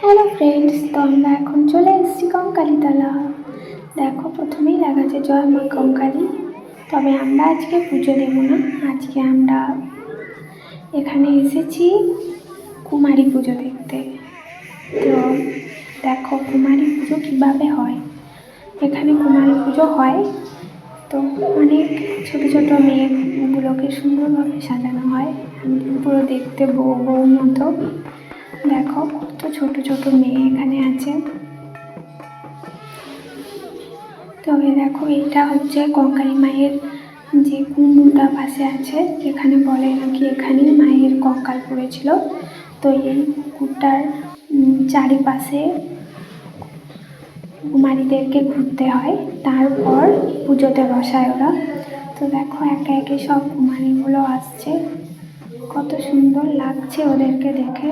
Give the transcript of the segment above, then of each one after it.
Hello friends তো আমরা এখন চলে এসেছি কঙ্কালীতলা। দেখো, প্রথমেই লেখা আছে জয় মা কঙ্কালী। তবে আমরা আজকে পুজো দেবো না, আজকে আমরা এখানে এসেছি কুমারী পুজো দেখতে। তো দেখো, কুমারী পুজো কীভাবে হয়? এখানে কুমারী পুজো হয়, তো অনেক ছোটো ছোটো মেয়েগুলোকে সুন্দরভাবে সাজানো হয়। পুরো দেখতে বউ বউ মতো। দেখো কত ছোট ছোট মেয়ে এখানে আছে। তবে দেখো এটা হচ্ছে কঙ্কালী মায়ের যে কুণ্ডটা পাশে আছে যেখানে বলে নাকি এখানেই মায়ের কঙ্কাল পড়েছিল। তো এই উম, চারিপাশে কুমারীদেরকে ঘুরতে হয় তারপর পুজোতে বসায় ওরা। তো দেখো একে একে সব কুমারীগুলো আসছে। কত সুন্দর লাগছে ওদেরকে দেখে।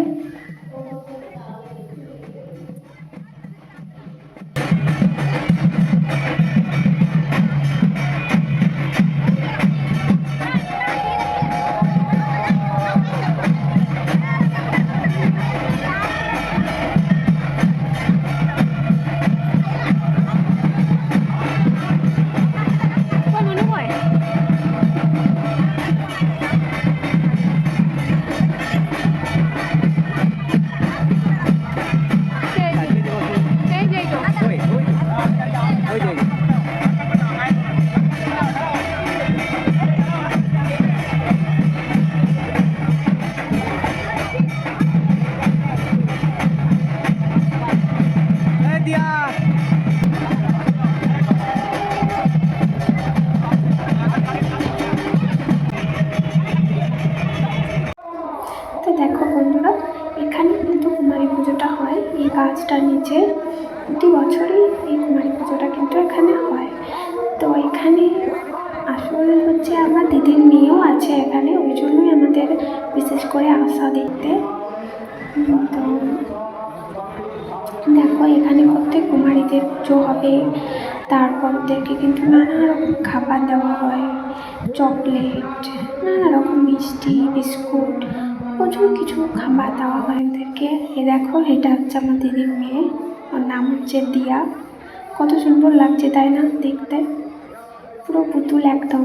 দেখো বন্ধুরা, এখানে কিন্তু কুমারী পুজোটা হয়। এই গাছটার নিচে প্রতি বছরই এই কুমারী পুজোটা কিন্তু এখানে হয়। তো এখানে আসল হচ্ছে আমার দিদির মেয়েও আছে এখানে, ওই জন্যই আমাদের বিশেষ করে আসা দেখতে। তো দেখো, এখানে প্রত্যেক কুমারীদের পুজো হবে। তারপর ওদেরকে কিন্তু নানা রকম খাবার দেওয়া হয়। চকলেট, নানা রকম মিষ্টি, বিস্কুট প্রচুর কিছু খাবার দেওয়া হয় ওদেরকে এ দেখো, এটা হচ্ছে আমার দিদির মেয়ে। ওর নাম হচ্ছে দিয়া। কত সুন্দর লাগছে, তাই না? দেখতে। পুরো পুতুল একদম।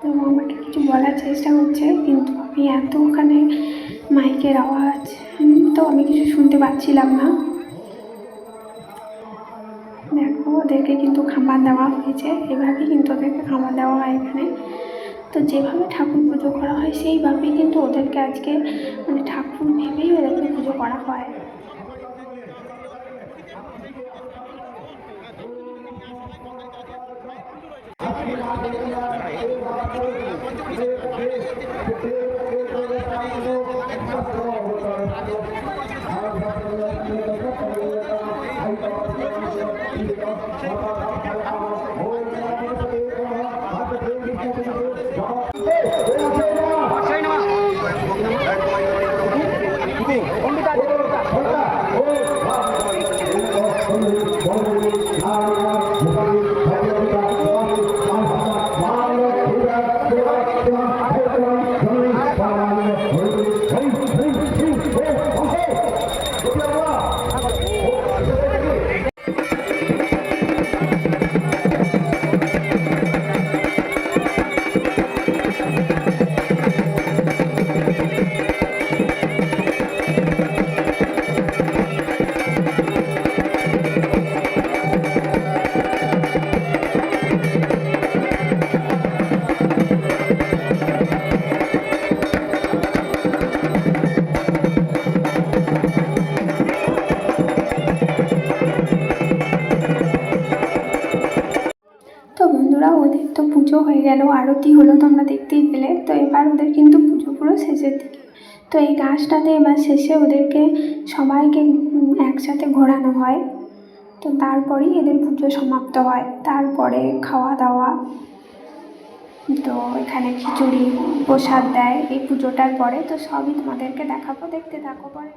তো আমাকে কিছু বলার চেষ্টা করছে কিন্তু আমি এত ওখানে মাইকের আওয়াজ তো আমি কিছু শুনতে পাচ্ছিলাম না। ওদেরকে কিন্তু খাবার দেওয়া হয়েছে, এভাবেই কিন্তু ওদেরকে খাবার দেওয়া হয় এখানে। তো যেভাবে ঠাকুর পুজো করা হয়, সেইভাবেই কিন্তু ওদেরকে আজকে মানে ঠাকুর ভেবেই ওদেরকে পুজো করা হয়। তো পুজো হয়ে গেল, আরতি হলো তোমরা দেখতেই পেলে। তো এবার ওদের কিন্তু পুজো পুরো শেষের দিকে। তো এই গাছটাতে এবার শেষে ওদেরকে সবাইকে একসাথে ঘোরানো হয়। তো তারপরেই এদের পুজো সমাপ্ত হয়। তারপরে খাওয়া দাওয়া, তো এখানে খিচুড়ি, প্রসাদ দেয় এই পুজোটার পরে। তো সবই তোমাদেরকে দেখাবো। দেখতে থাকো পরে।